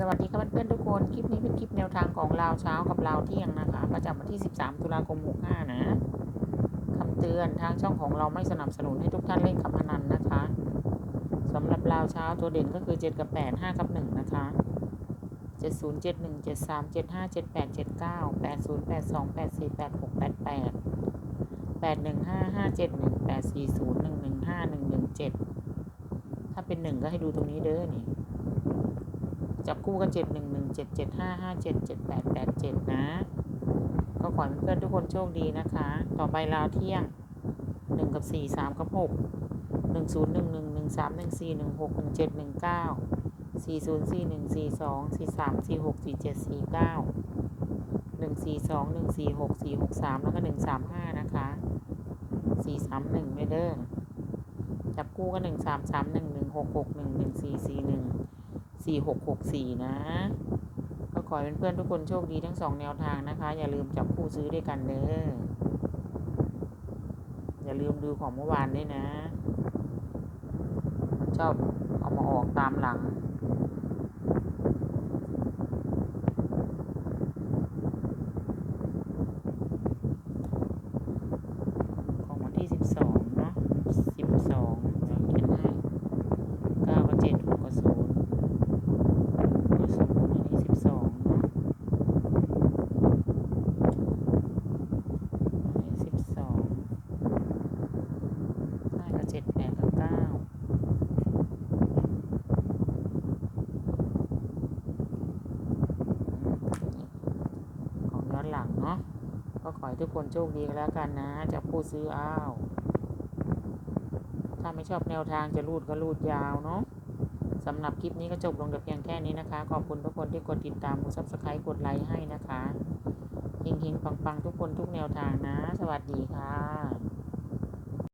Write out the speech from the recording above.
สวัสดีครับเพื่อนๆทุกคน คลิปนี้เป็นคลิปแนวทางของลาวเช้ากับลาวเที่ยงนะคะ ประจำวันที่ 13 ตุลาคม 65 นะคำเตือนทางช่องของเราไม่สนับสนุนให้ทุกท่านเล่นกับพนันนะคะสำหรับลาวเช้าตัวเด่นก็คือ 7 กับ 8 5 กับ 1 นะคะ 70 71 73 75 78 79 80 82 84 86 88 815 571 840 115 117 ถ้าเป็น 1 ก็ให้ดูตรงนี้เด้อนี่ จับคู่กันเจ็ดหนึ่งหนึ่งเจ็ดเจ็ดห้าห้าเจ็ดเจ็ดแปดแปดเจ็ดนะ ก็ขอให้เพื่อนทุกคนโชคดีนะคะ ต่อไปลาวเที่ยงหนึ่งกับสี่สามกับหกหนึ่งศูนย์หนึ่งหนึ่งหนึ่งสามหนึ่งสี่หนึ่งหกหนึ่งเจ็ดหนึ่งเก้าสี่ศูนย์สี่หนึ่งสี่สองสี่สามสี่หกสี่เจ็ดสี่เก้าหนึ่งสี่สองหนึ่งสี่หกสี่หกสามแล้วก็หนึ่งสามห้านะคะสี่สามหนึ่งไม่เด้อจับคู่กันหนึ่งสามสามหนึ่ง หนึ่งหกหกหนึ่งหนึ่งสี่หกหกสี่นะก็ขอให้เพื่อนๆทุกคนโชคดีทั้งสองแนวทางนะคะ อย่าลืมจับคู่ซื้อด้วยกันเด้ออย่าลืมดูของเมื่อวานด้วยนะ ชอบเอามาออกตามหลังวันที่สิบสองเนาะสิบสองเดี๋ยวเขียนให้เก้ากับเจ็ดหกกับศูนย์ ศูนย์อันนี้สิบสองเนาะอันนี้สิบสองห้ากับเจ็ดแปดกับเก้าข องย้อนหลังเนาะก็ขอให้ทุกคนโชคดีกันแล้วกันนะ จะพูดซื้ออ้าว ถ้าไม่ชอบแนวทางจะรูดก็รูดยาวเนาะสำหรับคลิปนี้ก็จบลงแต่เพียงแค่นี้นะคะ ขอบคุณทุกคนที่กดติดตามกดซับสไครต์กดไลค์ให้นะคะเฮงๆปังๆ ทุกคนทุกแนวทางนะ สวัสดีค่ะ